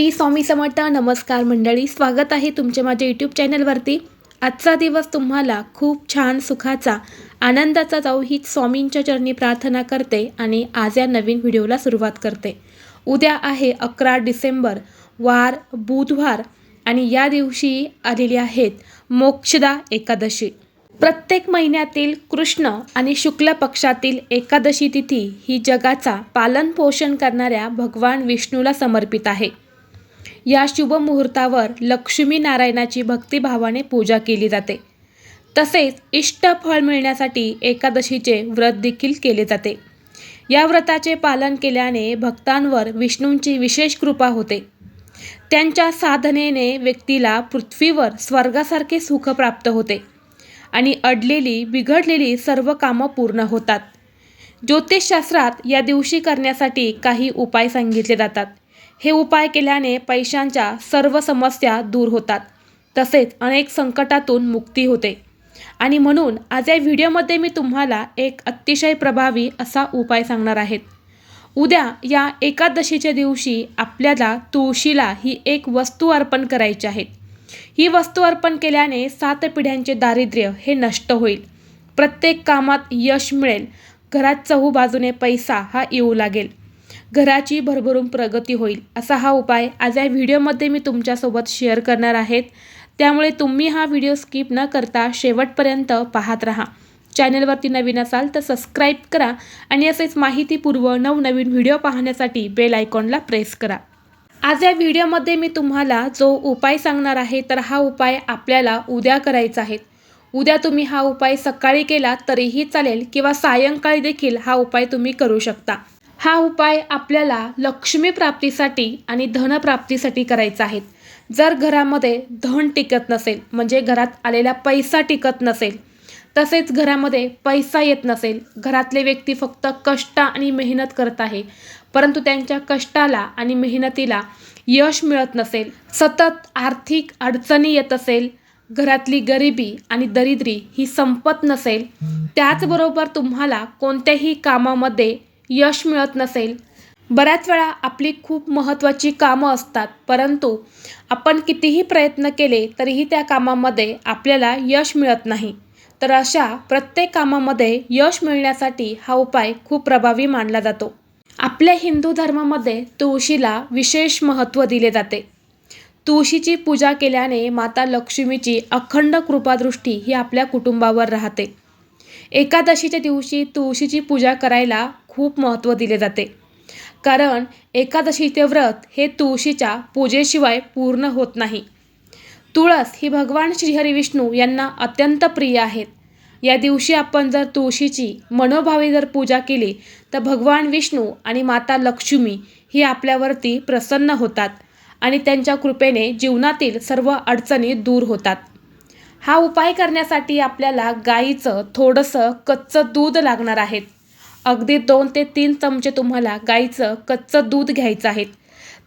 श्री स्वामी समर्थ नमस्कार मंडळी स्वागत आहे तुमचे माझ्या यूट्यूब चॅनलवरती आजचा दिवस तुम्हाला खूप छान सुखाचा आनंदाचा जाऊ ही स्वामींच्या चरणी प्रार्थना करते आणि आज या नवीन व्हिडिओला सुरुवात करते. उद्या आहे अकरा डिसेंबर वार बुधवार आणि या दिवशी आलेली आहेत मोक्षदा एकादशी. प्रत्येक महिन्यातील कृष्ण आणि शुक्ल पक्षातील एकादशी तिथी ही जगाचा पालनपोषण करणाऱ्या भगवान विष्णूला समर्पित आहे. या शुभ मुहूर्तावर लक्ष्मी नारायणाची भक्तिभावाने पूजा केली जाते. तसेच इष्ट फळ मिळण्यासाठी एकादशीचे व्रत देखील केले जाते. या व्रताचे पालन केल्याने भक्तांवर विष्णूंची विशेष कृपा होते. त्यांच्या साधनेने व्यक्तीला पृथ्वीवर स्वर्गासारखे सुख प्राप्त होते आणि अडलेली बिघडलेली सर्व कामं पूर्ण होतात. ज्योतिषशास्त्रात या दिवशी करण्यासाठी काही उपाय सांगितले जातात. हे उपाय केल्याने पैशांच्या सर्व समस्या दूर होतात. तसेच अनेक संकटातून मुक्ती होते. आणि म्हणून आज या व्हिडिओमध्ये मी तुम्हाला एक अतिशय प्रभावी असा उपाय सांगणार आहेत उद्या या एकादशीच्या दिवशी आपल्याला तुळशीला ही एक वस्तू अर्पण करायची आहे. ही वस्तू अर्पण केल्याने सात पिढ्यांचे दारिद्र्य हे नष्ट होईल. प्रत्येक कामात यश मिळेल. घरात चहू बाजूने पैसा हा येऊ लागेल. घराची भरभरून प्रगती होईल असा हा उपाय आज या व्हिडिओमध्ये मी तुमच्यासोबत शेअर करणार आहेत. त्यामुळे तुम्ही हा व्हिडिओ स्किप न करता शेवटपर्यंत पाहत राहा. चॅनलवरती नवीन असाल तर सबस्क्राईब करा आणि असेच माहितीपूर्व नवनवीन व्हिडिओ पाहण्यासाठी बेल आयकॉनला प्रेस करा. आज या व्हिडिओमध्ये मी तुम्हाला जो उपाय सांगणार आहे तर हा उपाय आपल्याला उद्या करायचा आहे. उद्या तुम्ही हा उपाय सकाळी केला तरीही चालेल किंवा सायंकाळी देखील हा उपाय तुम्ही करू शकता. हा उपाय आपल्याला लक्ष्मी प्राप्तीसाठी आणि धनप्राप्तीसाठी करायचा आहे. जर घरामध्ये धन टिकत नसेल म्हणजे घरात आलेला पैसा टिकत नसेल तसेच घरामध्ये पैसा येत नसेल घरातले व्यक्ती फक्त कष्ट आणि मेहनत करत आहे परंतु त्यांच्या कष्टाला आणि मेहनतीला यश मिळत नसेल सतत आर्थिक अडचणी येत असेल घरातली गरिबी आणि दरिद्री ही संपत नसेल त्याचबरोबर तुम्हाला कोणत्याही कामामध्ये यश मिळत नसेल. बऱ्याच वेळा आपली खूप महत्त्वाची कामं असतात परंतु आपण कितीही प्रयत्न केले तरीही त्या कामामध्ये आपल्याला यश मिळत नाही. तर अशा प्रत्येक कामामध्ये यश मिळण्यासाठी हा उपाय खूप प्रभावी मानला जातो. आपल्या हिंदू धर्मामध्ये तुळशीला विशेष महत्त्व दिले जाते. तुळशीची पूजा केल्याने माता लक्ष्मीची अखंड कृपादृष्टी ही आपल्या कुटुंबावर राहते. एकादशीच्या दिवशी तुळशीची पूजा करायला खूप महत्त्व दिले जाते. कारण एकादशीचे व्रत हे तुळशीच्या पूजेशिवाय पूर्ण होत नाही. तुळस ही भगवान श्रीहरी विष्णू यांना अत्यंत प्रिय आहेत. या दिवशी आपण जर तुळशीची मनोभावे जर पूजा केली तर भगवान विष्णू आणि माता लक्ष्मी ही आपल्यावरती प्रसन्न होतात आणि त्यांच्या कृपेने जीवनातील सर्व अडचणी दूर होतात. हा उपाय करण्यासाठी आपल्याला गाईचं थोडंसं कच्चं दूध लागणार आहे. अगदी दोन ते तीन चमचे तुम्हाला गाईचं कच्चं दूध घ्यायचं आहे.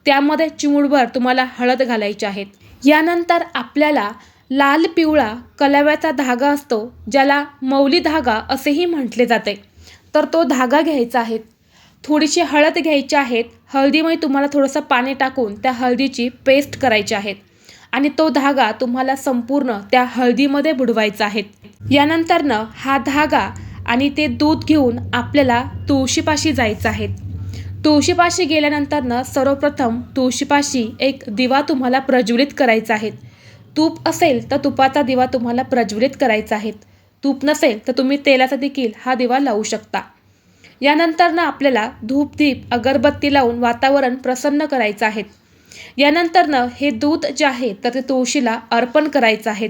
त्यामध्ये चिमूडभर तुम्हाला हळद घालायची आहेत यानंतर आपल्याला लाल पिवळा कलाव्याचा धागा असतो ज्याला मौली धागा असेही म्हटले जाते. तर तो धागा घ्यायचा आहे. थोडीशी हळद घ्यायची आहेत हळदीमुळे तुम्हाला थोडंसं पाणी टाकून त्या हळदीची पेस्ट करायची आहे. आणि तो धागा तुम्हाला संपूर्ण त्या हळदीमध्ये बुडवायचा आहे. यानंतरनं हा धागा आणि ते दूध घेऊन आपल्याला तुळशीपाशी जायचं आहे. तुळशीपाशी गेल्यानंतरनं सर्वप्रथम तुळशीपाशी एक दिवा तुम्हाला प्रज्वलित करायचा आहे. तूप असेल तर तुपाचा दिवा तुम्हाला प्रज्वलित करायचा आहे. तूप नसेल तर तुम्ही तेलाचा देखील हा दिवा लावू शकता. यानंतरनं आपल्याला धूपदीप अगरबत्ती लावून वातावरण प्रसन्न करायचं आहे. यानंतरनं हे दूध जे आहे तर ते तुळशीला अर्पण करायचं आहे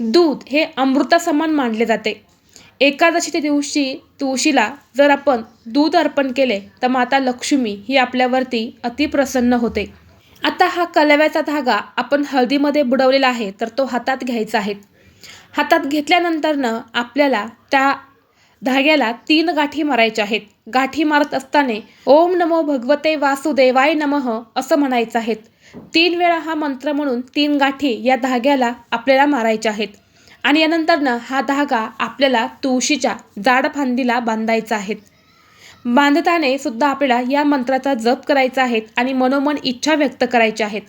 दूध हे अमृतासमान मानले जाते. एकादशीच्या दिवशी तुळशीला जर आपण दूध अर्पण केले तर माता लक्ष्मी ही आपल्यावरती अतिप्रसन्न होते. आता हा कलव्याचा धागा आपण हळदीमध्ये बुडवलेला आहे तर तो हातात घ्यायचा आहे. हातात घेतल्यानंतरनं आपल्याला त्या धाग्याला तीन गाठी मारायच्या आहेत. गाठी मारत असताना ओम नमो भगवते वासुदेवाय नमः असं म्हणायचं आहेत. तीन वेळा हा मंत्र म्हणून तीन गाठी या धाग्याला आपल्याला मारायच्या आहेत. आणि यानंतरनं हा धागा आपल्याला तुळशीच्या जाड फांदीला बांधायचा आहे. बांधताने सुद्धा आपल्याला या मंत्राचा जप करायचा आहे आणि मनोमन इच्छा व्यक्त करायच्या आहेत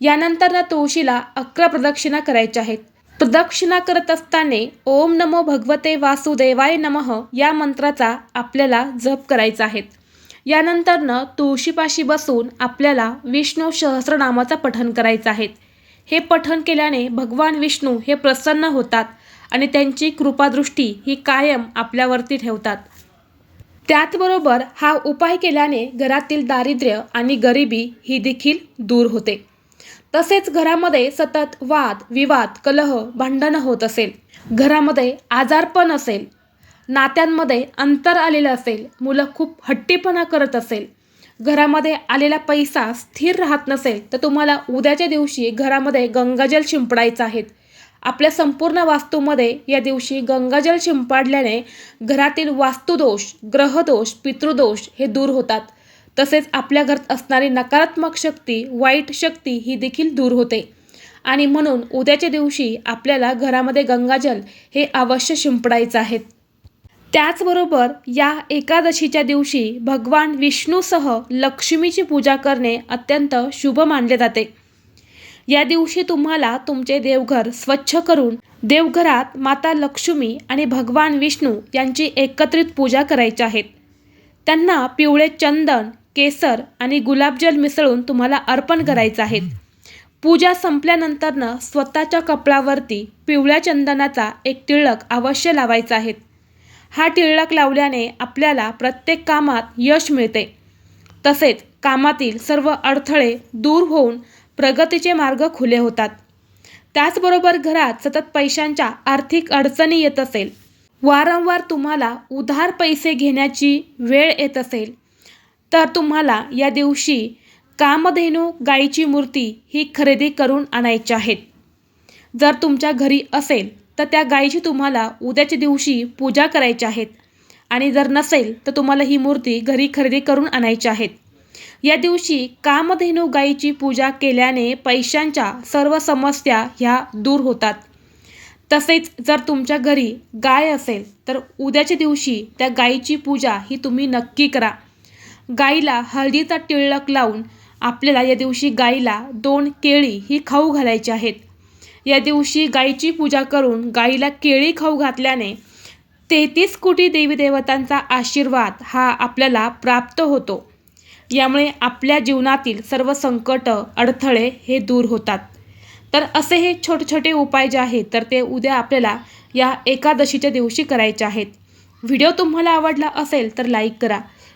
यानंतरनं तुळशीला अकरा प्रदक्षिणा करायच्या आहेत. प्रदक्षिणा करत असताना ओम नमो भगवते वासुदेवाय नमः या मंत्राचा आपल्याला जप करायचा आहे. यानंतरनं तुळशीपाशी बसून आपल्याला विष्णू सहस्रनामाचा पठण करायचं आहे. हे पठण केल्याने भगवान विष्णू हे प्रसन्न होतात आणि त्यांची कृपादृष्टी ही कायम आपल्यावरती ठेवतात. त्याचबरोबर हा उपाय केल्याने घरातील दारिद्र्य आणि गरिबी ही देखील दूर होते. तसेच घरामध्ये सतत वाद विवाद कलह भांडणं होत असेल. घरामध्ये आजारपण असेल. नात्यांमध्ये अंतर आलेलं असेल. मुलं खूप हट्टीपणा करत असेल. घरामध्ये आलेला पैसा स्थिर राहत नसेल तर तुम्हाला उद्याच्या दिवशी घरामध्ये गंगाजल शिंपडायचं आहे. आपल्या संपूर्ण वास्तूमध्ये या दिवशी गंगाजल शिंपाडल्याने घरातील वास्तुदोष ग्रहदोष पितृदोष हे दूर होतात. तसेच आपल्या घरात असणारी नकारात्मक शक्ती वाईट शक्ती ही देखील दूर होते. आणि म्हणून उद्याच्या दिवशी आपल्याला घरामध्ये गंगाजल हे अवश्य शिंपडायचं आहे. त्याचबरोबर या एकादशीच्या दिवशी भगवान विष्णूसह लक्ष्मीची पूजा करणे अत्यंत शुभ मानले जाते. या दिवशी तुम्हाला तुमचे देवघर स्वच्छ करून देवघरात माता लक्ष्मी आणि भगवान विष्णू यांची एकत्रित पूजा करायची आहेत त्यांना पिवळे चंदन केसर आणि गुलाबजल मिसळून तुम्हाला अर्पण करायचं आहे. पूजा संपल्यानंतरनं स्वतःच्या कपडावरती पिवळ्या चंदनाचा एक टिळक अवश्य लावायचा आहे. हा टिळक लावल्याने आपल्याला प्रत्येक कामात यश मिळते. तसेच कामातील सर्व अडथळे दूर होऊन प्रगतीचे मार्ग खुले होतात. त्याचबरोबर घरात सतत पैशांच्या आर्थिक अडचणी येत असेल. वारंवार तुम्हाला उधार पैसे घेण्याची वेळ येत असेल. तर तुम्हाला या दिवशी कामधेनू गायीची मूर्ती ही खरेदी करून आणायची आहेत. जर तुमच्या घरी असेल तर त्या गायीची तुम्हाला उद्याच्या दिवशी पूजा करायची आहेत. आणि जर नसेल तर तुम्हाला ही मूर्ती घरी खरेदी करून आणायची आहेत. या दिवशी कामधेनू गायीची पूजा केल्याने पैशांच्या सर्व समस्या ह्या दूर होतात. तसेच जर तुमच्या घरी गाय असेल तर उद्याच्या दिवशी त्या गायीची पूजा ही तुम्ही नक्की करा. गाईला हळदीचा टिळक लावून आपल्याला या दिवशी गाईला दोन केळी ही खाऊ घालायची आहेत. या दिवशी गाईची पूजा करून गाईला केळी खाऊ घातल्याने तेहतीस कोटी देवी देवतांचा आशीर्वाद हा आपल्याला प्राप्त होतो. यामुळे आपल्या जीवनातील सर्व संकट अडथळे हे दूर होतात. तर असे हे छोटे छोटे उपाय जे आहेत तर ते उद्या आपल्याला या एकादशीच्या दिवशी करायचे आहेत. व्हिडिओ तुम्हाला आवडला असेल तर लाईक करा.